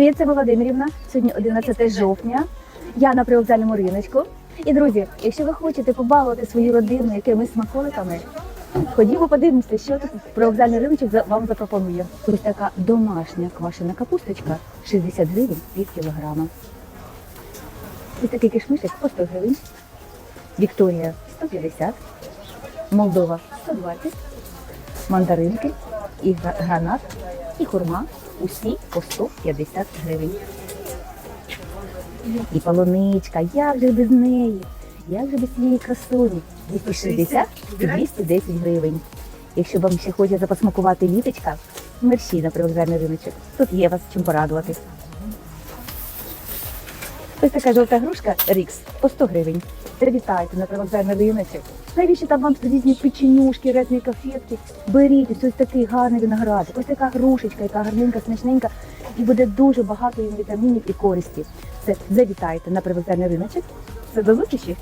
Привіт, це Володимирівна. Сьогодні 11 жовтня. Я на привокзальному риночку. І друзі, якщо ви хочете побалувати свою родину якимись смаколиками, ходімо подивимося, що тут привокзальний риночок вам запропонує. Ось така домашня квашена капусточка 60 гривень пів кілограма. Ось такий кишмишик по 100 гривень. Вікторія 150, Молдова 120, мандаринки і гранат, і хурма усі по 150 гривень. І полуничка, як же без неї, як же без цієї красуні? 260 і 210 гривень. Якщо вам ще хочеться посмакувати літочка, мерщі на привокзальний риночок. Тут є вас чим порадувати. Ось така жовта грушка Рікс по 100 гривень. Привітайте на привокзальний виночок. Навіщо там вам різні печенюшки, різні конфетки? Беріть ось, ось такий гарний виноград, ось така грушечка, яка гарненька, смачненька, і буде дуже багато їм вітамінів і користі. Це завітайте на привокзальний риночок. Все до зустрічі!